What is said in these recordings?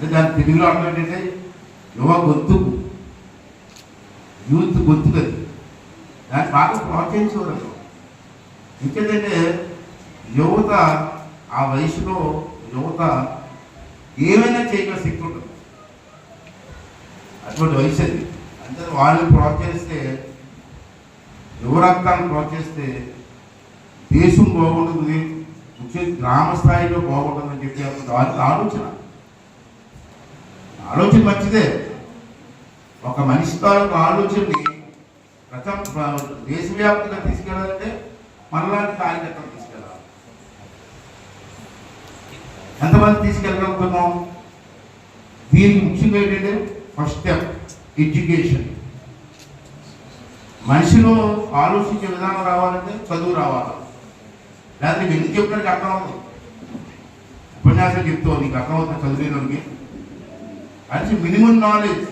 అంటే దాని తెలుగులో అర్థం ఏంటంటే యువ గొంతుకు యూత్ గొంతుకు అది. దాన్ని బాగా ప్రోత్సహించేవారు. ఇంకేంటంటే యువత ఆ వయసులో యువత ఏమైనా చేయగల శక్తి ఉంటుంది. అటువంటి వయసు అది. అంటే వాళ్ళని ప్రోత్సహిస్తే యువరక్తాన్ని ప్రోత్సహిస్తే దేశం బాగుంటుంది ముఖ్యంగా గ్రామ స్థాయిలో బాగుంటుందని చెప్పి ఆలోచన. ఆలోచన మంచిదే. ఒక మనిషి తాలూకు ఆలోచనని ప్రథమ దేశవ్యాప్తంగా తీసుకెళ్ళాలంటే మనలాంటి కార్యకర్తలు తీసుకెళ్ళాలి. ఎంతమంది తీసుకెళ్ళగలుగుతున్నాం? దీనికి ముఖ్యంగా ఏంటంటే ఫస్ట్ స్టెప్ ఎడ్యుకేషన్ మనిషిలో ఆలోచించే విధానం రావాలంటే చదువు రావాలి. లేదా నీకు ఎందుకు చెప్పడానికి అర్థం అవుతుంది ఉపన్యాసం చెప్తావు నీకు అర్థమవుతుంది చదివేదానికి మంచి మినిమం నాలెడ్జ్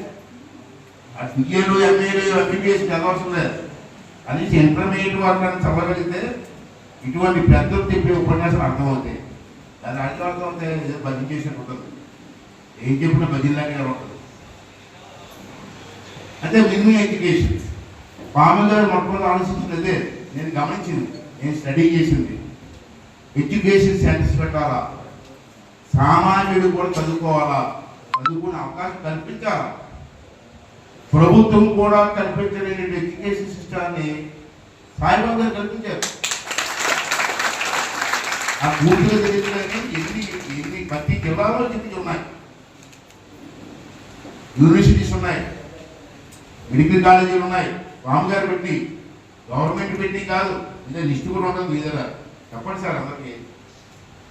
అది బిఏలు ఎంఏలు ఎంబీబీఎస్ చదవవలసిన లేదు. కనీసం ఇంటర్మీడియట్ వాళ్ళని అని చదవగలిగితే ఇటువంటి పెద్దలు చెప్పే ఉపన్యాసం అర్థమవుతాయి. దాని అడిగి అర్థం అవుతాయి ఏదో భజన చేసినట్టు ఉంటుంది ఏం చెప్పినా బదిలీలాగే ఉంటుంది. అంటే మినిమం ఎడ్యుకేషన్ పాము గారు మొట్టమొదటి ఆలోచించినదే నేను గమనించింది. నేను స్టడీ చేసింది. ఎడ్యుకేషన్ సెంటర్స్ పెట్టాలా? సామాన్యుడు కూడా చదువుకోవాలా? చదువుకునే అవకాశం కల్పించాలి. ప్రభుత్వం కూడా కల్పించలేని ఎడ్యుకేషన్ సిస్టాన్ని సాయిబాబు గారు కల్పించారు. ఆ పూర్తిగా తెలియదు ఎన్ని ఎన్ని ప్రతి జిల్లాలో చెప్పి ఉన్నాయి? యూనివర్సిటీస్ ఉన్నాయి. మెడికల్ కాలేజీలు ఉన్నాయి. రామ్ గారు పెట్టి గవర్నమెంట్ పెట్టి కాదు ఇదే లిస్టు కూడా ఉండదు మీ దగ్గర. చెప్పండి సార్ అందరికీ.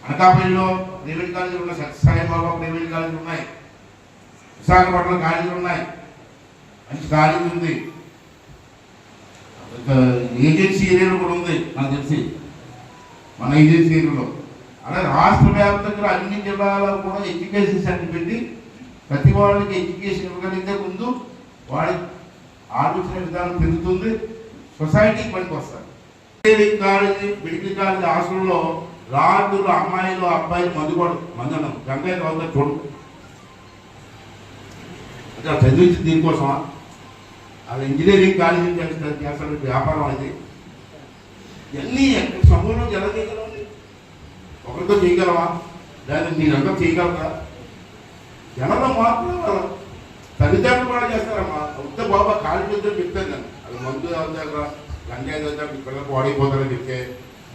అనకాపల్లిలో ప్రైవేట్ కాలేజీలు ఉన్నాయి సత్యసాయిబాబా ప్రైవేట్ కాలేజీలు ఉన్నాయి. విశాఖపట్నంలో ఖాళీలు ఉన్నాయి. మంచి ఖాళీ ఉంది. ఏజెన్సీ ఏరియాలో కూడా ఉంది నాకు తెలిసి. మన ఏజెన్సీ ఏరియాలో. అలాగే రాష్ట్ర వ్యాప్తంగా అన్ని జిల్లాలో కూడా ఎడ్యుకేషన్ సెంటర్ పెట్టి ప్రతి వాళ్ళకి ఎడ్యుకేషన్ ఇవ్వగలిగితే ముందు వాడి ఆలోచన విధానం పెరుగుతుంది. సొసైటీకి పనికి వస్తారు ఇంజనీరింగ్ కాలేజీ మెడికల్ కాలేజీ హాస్టల్లో రాజులు అమ్మాయిలు అబ్బాయిలు మధుపడు మందనం. గంగయ్య గౌరవ చూడు అంటే ఆ చదివించి దీనికోసమా అది ఇంజనీరింగ్ కాలేజీ చేస్తారు చేస్తారు వ్యాపారం అది. ఇవన్నీ ఎక్కడ సమూహంలో ఎలా చేయగలమండి ఒకరితో చేయగలవా? లేదా మీరంతా చేయగలరా? జనంలో మాత్రం తల్లిదండ్రులు కూడా చేస్తారమ్మా. ఉత్త బాబా కాలేజీ చేద్దాం చెప్తాను నేను అది మందు దగ్గర లంజాయి దగ్గర మీ పిల్లలకు పాడైపోతారని చెప్తే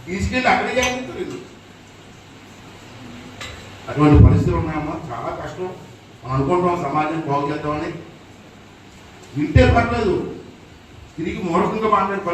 తీసుకెళ్ళి అక్కడికి అయిపోతుంది అటువంటి పరిస్థితులు ఉన్నాయమ్మా. చాలా కష్టం. మనం అనుకుంటాం సమాజం బాగు చేద్దామని వింటే పర్లేదు తిరిగి మూఢకంగా మాట్లాడే పరిస్థితి